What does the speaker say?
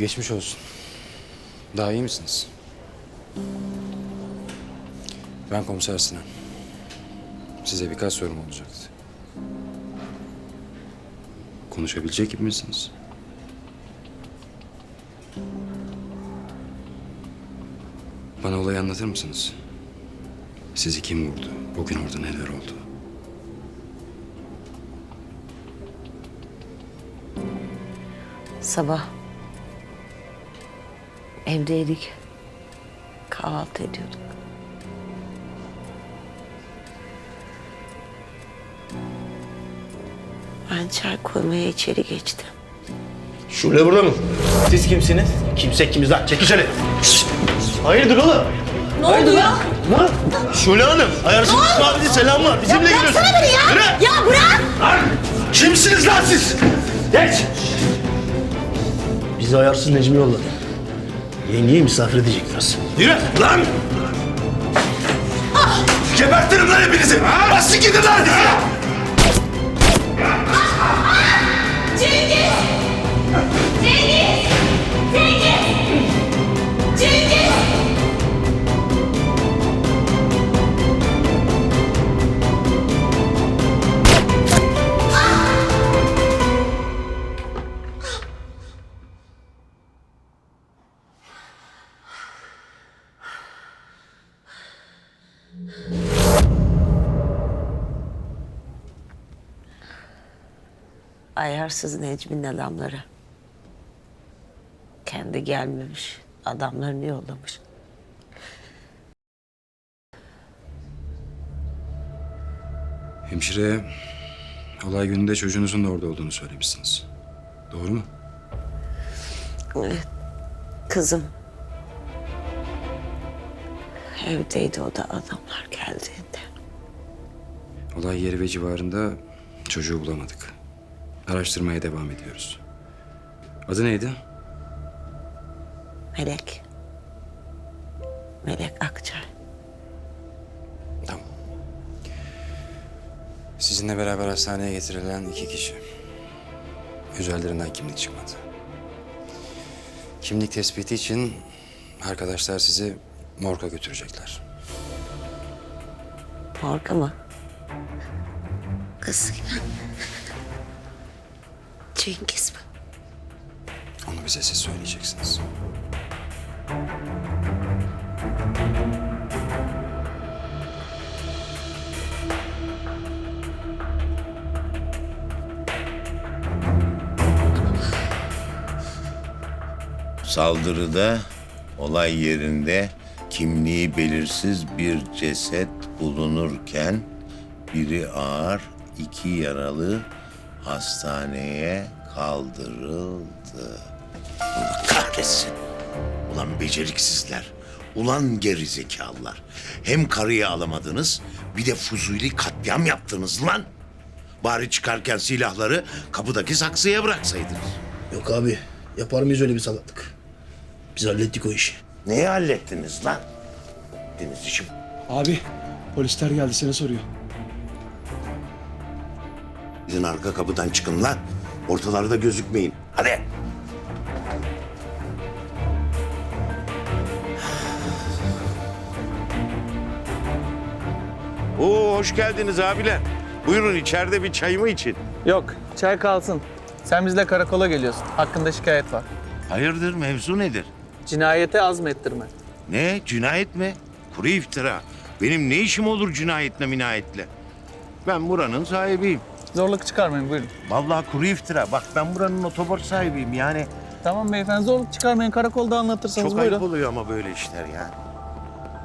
Geçmiş olsun. Daha iyi misiniz? Ben komiser Sinan. Size birkaç sorum olacaktı. Konuşabilecek gibi misiniz? Bana olayı anlatır mısınız? Sizi kim vurdu? Bugün orada neler oldu? Sabah evdeydik. Kahvaltı ediyorduk. Ben çay koymaya içeri geçtim. Şule burada mı? Siz kimsiniz? Kimse kimiz lan? Şöyle. Şşt! Hayırdır oğlum? Ne oldu ya? Ha? Şule Hanım, ayarsız abinin selam var. Bizimle geliyorsun. Bıraksana beni ya! Yürü! Ya bırak! Lan! Kimsiniz lan siz? Geç! Bizi ayarsız Necmi yolladı. Yengeyi misafir edecekler. Yürü! Lan! Gebertirim lan hepinizi! Bastı gidin lan! Ayarsız Necmi'nin adamları. Kendi gelmemiş. Adamlarını yollamış. Hemşireye olay gününde çocuğunuzun da orada olduğunu söylemişsiniz. Doğru mu? Evet. Kızım. Evdeydi o da adamlar geldiğinde. Olay yeri ve civarında çocuğu bulamadık. Araştırmaya devam ediyoruz. Adı neydi? Melek. Melek Akçay. Tamam. Sizinle beraber hastaneye getirilen iki kişi. Üzerlerinden kimlik çıkmadı. Kimlik tespiti için arkadaşlar sizi morga götürecekler. Morga mı? Kız. Cengiz mi? Onu bize siz söyleyeceksiniz. Saldırıda olay yerinde kimliği belirsiz bir ceset bulunurken biri ağır, iki yaralı hastaneye kaldırıldı. Allah kahretsin. Ulan beceriksizler. Ulan gerizekalılar. Hem karıyı alamadınız bir de Fuzuli katliam yaptınız lan. Bari çıkarken silahları kapıdaki saksıya bıraksaydınız. Yok abi, yapar mıyız öyle bir salaklık? Biz hallettik o işi. Neyi hallettiniz lan? Deniz işim. Abi polisler geldi seni soruyor. Gidin arka kapıdan çıkın lan. Ortalarda gözükmeyin. Hadi. Oo hoş geldiniz abiler. Buyurun içeride bir çayımı için. Yok, çay kalsın. Sen bizle karakola geliyorsun. Hakkında şikayet var. Hayırdır mevzu nedir? Cinayete azmettirme. Ne cinayet mi? Kuru iftira. Benim ne işim olur cinayetle minayetle? Ben buranın sahibiyim. Zorluk çıkarmayın buyurun. Vallahi kuru iftira. Bak ben buranın otobor sahibiyim yani. Tamam beyefendi zorluk çıkarmayın. Karakolda anlatırsanız Çok buyurun. ayıp oluyor ama böyle işler ya.